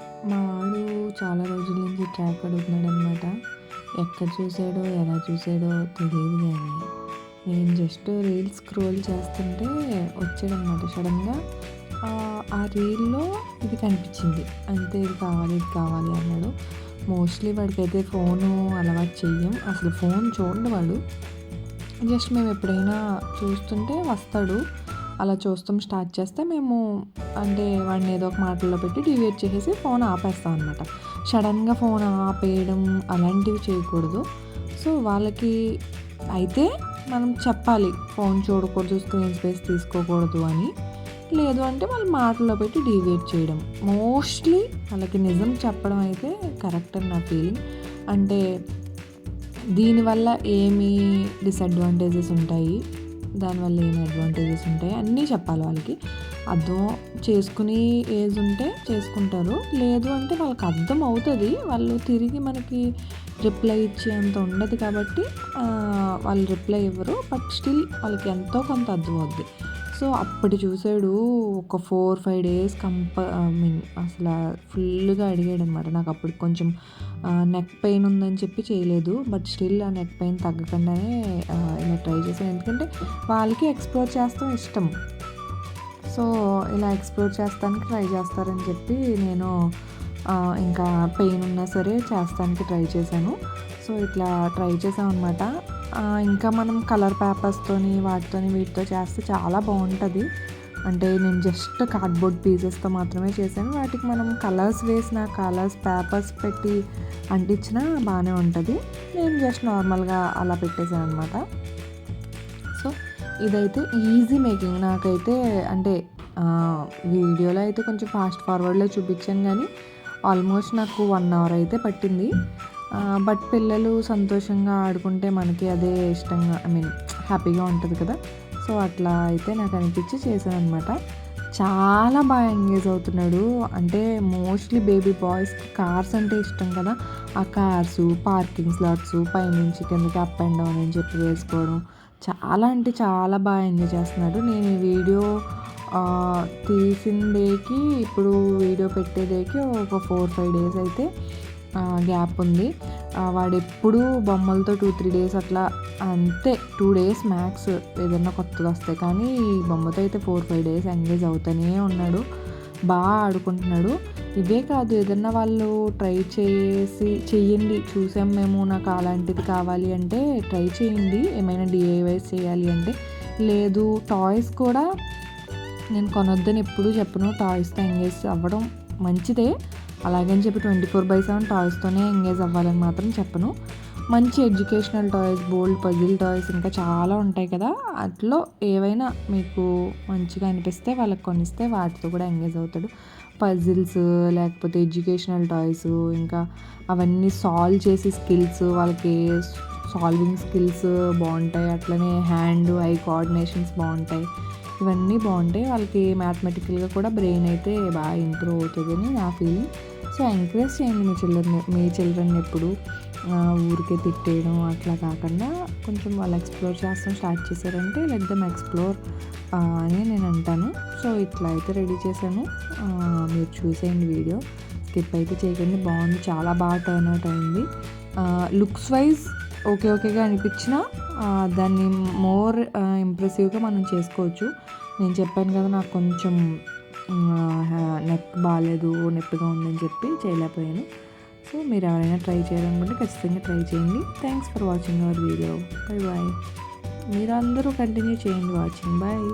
మా వాడు చాలా రోజుల నుంచి ట్రాక్ అడుగుతున్నాడు అనమాట ఎక్కడ చూసాడో ఎలా చూసాడో తెలియదు కానీ నేను జస్ట్ రీల్స్ స్క్రోల్ చేస్తుంటే వచ్చాడనమాట సడన్గా. ఆ రీల్లో ఇది కనిపించింది. అంతే ఇది కావాలి ఇది కావాలి అన్నాడు. మోస్ట్లీ వాడికైతే ఫోను అలవాటు చెయ్యం. అసలు ఫోన్ చూడండి వాడు. జస్ట్ మేము ఎప్పుడైనా చూస్తుంటే వస్తాడు. అలా చూస్తాం స్టార్ట్ చేస్తే మేము అంటే వాడిని ఏదో ఒక మాటల్లో పెట్టి డివేట్ చేసేసి ఫోన్ ఆపేస్తాం అనమాట సడన్గా ఫోన్ ఆపేయడం అలాంటివి చేయకూడదు. సో వాళ్ళకి అయితే మనం చెప్పాలి ఫోన్ చూడకూడదు స్క్రీన్ స్పేస్ తీసుకోకూడదు అని. లేదు అంటే వాళ్ళు మాటల్లో పెట్టి డివేట్ చేయడం. మోస్ట్లీ వాళ్ళకి నిజం చెప్పడం అయితే కరెక్ట్ అని నా ఫీలింగ్. అంటే దీనివల్ల ఏమి డిసడ్వాంటేజెస్ ఉంటాయి? దానివల్ల ఏం అడ్వాంటేజెస్ ఉంటాయి అన్నీ చెప్పాలి వాళ్ళకి. అర్థం చేసుకుని ఏజ్ ఉంటే చేసుకుంటారు. లేదు అంటే వాళ్ళకి అర్థం అవుతుంది. వాళ్ళు తిరిగి మనకి రిప్లై ఇచ్చే అంత ఉండదు కాబట్టి వాళ్ళు రిప్లై ఇవ్వరు. బట్ స్టిల్ వాళ్ళకి ఎంతో కొంత అర్థం అవుద్ది. సో అప్పటి చూసాడు ఒక ఫోర్ ఫైవ్ డేస్ కంప ఐ మీన్ అసలు ఫుల్గా అడిగాడు అనమాట నాకు అప్పుడు కొంచెం నెక్ పెయిన్ ఉందని చెప్పి చేయలేదు. బట్ స్టిల్ ఆ నెక్ పెయిన్ తగ్గకుండానే ఇలా ట్రై చేశాను. ఎందుకంటే వాళ్ళకి ఎక్స్ప్లోర్ చేస్తాం ఇష్టం. సో ఇలా ఎక్స్ప్లోర్ చేస్తానికి ట్రై చేస్తారని చెప్పి నేను ఇంకా పెయిన్ ఉన్నా సరే చేస్తానికి ట్రై చేశాను. సో ఇట్లా ట్రై చేసాం అనమాట ఇంకా మనం కలర్ పేపర్స్తోని వాటితోని వీటితో చేస్తే చాలా బాగుంటుంది. అంటే నేను జస్ట్ కార్డ్బోర్డ్ పీసెస్తో మాత్రమే చేశాను. వాటికి మనం కలర్స్ వేసిన కలర్స్ పేపర్స్ పెట్టి అంటించినా బాగానే ఉంటుంది. నేను జస్ట్ నార్మల్గా అలా పెట్టేశాను అనమాట సో ఇదైతే ఈజీ మేకింగ్ నాకైతే అంటే వీడియోలో అయితే కొంచెం ఫాస్ట్ ఫార్వర్డ్లో చూపించాను కానీ ఆల్మోస్ట్ నాకు వన్ అవర్ అయితే పట్టింది. బట్ పిల్లలు సంతోషంగా ఆడుకుంటే మనకి అదే ఇష్టంగా ఐ మీన్ హ్యాపీగా ఉంటుంది కదా. సో అట్లా అయితే నాకు అనిపించి చేశాను అనమాట చాలా బాగా ఎంగేజ్ అవుతున్నాడు. అంటే మోస్ట్లీ బేబీ బాయ్స్కి కార్స్ అంటే ఇష్టం కదా. ఆ కార్స్ పార్కింగ్ స్లాట్స్ పైనుంచి కిందకి అప్ అండ్ డౌన్ అని చెప్పి వేసుకోవడం. చాలా అంటే చాలా బాగా ఎంజాయ్ చేస్తున్నాడు. నేను ఈ వీడియో తీసిన డేకి ఇప్పుడు వీడియో పెట్టే డేకి ఒక ఫోర్ ఫైవ్ డేస్ అయితే గ్యాప్ ఉంది. వాడు ఎప్పుడూ బొమ్మలతో టూ త్రీ డేస్ అట్లా అంతే టూ డేస్ మ్యాక్స్ ఏదైనా కొత్తది వస్తాయి కానీ ఈ బొమ్మతో అయితే ఫోర్ ఫైవ్ డేస్ ఎంగేజ్ అవుతూనే ఉన్నాడు. బాగా ఆడుకుంటున్నాడు. ఇవే కాదు ఏదన్నా వాళ్ళు ట్రై చేసి చెయ్యండి చూసాం మేము నాకు అలాంటిది కావాలి అంటే ట్రై చేయండి. ఏమైనా డిఐవైస్ చేయాలి అంటే. లేదు టాయ్స్ కూడా నేను కొనొద్దని ఎప్పుడూ చెప్పను. టాయ్స్తో ఎంగేజ్ అవ్వడం మంచిదే. అలాగని చెప్పి ట్వంటీ ఫోర్ బై సెవెన్ టాయ్స్తోనే ఎంగేజ్ అవ్వాలని మాత్రం చెప్పను. మంచి educational toys bold puzzle toys ఇంకా చాలా ఉంటాయి కదా. అట్లో ఏవైనా మీకు మంచిగా అనిపిస్తే వాళ్ళకి కొనిస్తే వాటితో కూడా ఎంగేజ్ అవుతాడు. పజిల్స్ లేకపోతే ఎడ్యుకేషనల్ టాయ్స్ ఇంకా అవన్నీ సాల్వ్ చేసే స్కిల్స్ వాళ్ళకి సాల్వింగ్ స్కిల్స్ బాగుంటాయి. అట్లనే హ్యాండ్ ఐ కోఆర్డినేషన్స్ బాగుంటాయి. ఇవన్నీ బాగుంటాయి. వాళ్ళకి మ్యాథమెటికల్గా కూడా బ్రెయిన్ అయితే బాగా ఇంప్రూవ్ అవుతుందని నా ఫీలింగ్ సో ఎంకరేజ్ చేయండి మీ చిల్డ్రన్ మీ చిల్డ్రన్ ఎప్పుడు. ఊరికే తిట్టేయడం అట్లా కాకుండా కొంచెం వాళ్ళు ఎక్స్ప్లోర్ చేస్తాం స్టార్ట్ చేశారంటే లెట్ దమ్ ఎక్స్ప్లోర్ అని నేను అంటాను. సో ఇట్లా అయితే రెడీ చేశాను. మీరు చూసేయండి వీడియో స్కిప్ అయితే చేయకండి. బాగుంది. చాలా బాగా టర్న్ అవుట్ అయింది. లుక్స్ వైజ్ ఓకే ఓకేగా అనిపించిన దాన్ని మోర్ ఇంప్రెసివ్గా మనం చేసుకోవచ్చు. నేను చెప్పాను కదా నాకు కొంచెం నెక్ బాగాలేదు నొప్పిగా ఉందని చెప్పి చేయలేకపోయాను. సో మీరు ఎవరైనా ట్రై చేయాలనుకుంటే ఖచ్చితంగా ట్రై చేయండి. Thanks for watching our video bye bye మీరు అందరూ కంటిన్యూ చేయండి వాచింగ్ బాయ్